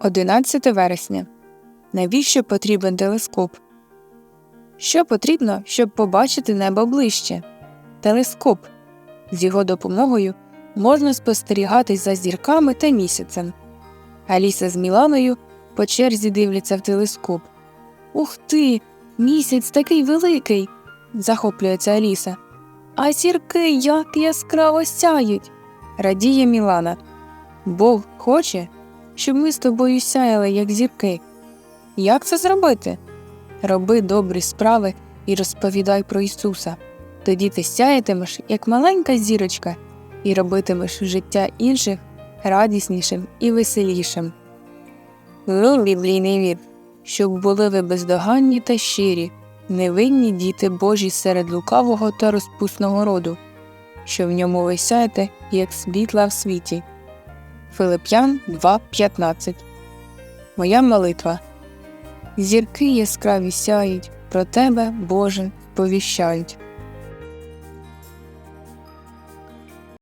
11 вересня. Навіщо потрібен телескоп? Що потрібно, щоб побачити небо ближче? Телескоп. З його допомогою можна спостерігати за зірками та місяцем. Аліса з Міланою по черзі дивляться в телескоп. Ух ти! Місяць такий великий. захоплюється Аліса. А зірки як яскраво сяють. радіє Мілана. Бог хоче, щоб ми з тобою сяяли, як зірки. Як це зробити? Роби добрі справи і розповідай про Ісуса. Тоді ти сяятимеш, як маленька зірочка, і робитимеш життя інших радіснішим і веселішим. Ну, біблійний вір, щоб були ви бездоганні та щирі, невинні діти Божі серед лукавого та розпусного роду, що в ньому ви сяєте, як світла в світі. Филип'ян 2.15 Моя молитва. Зірки яскраві сяють, про тебе, Боже, повіщають.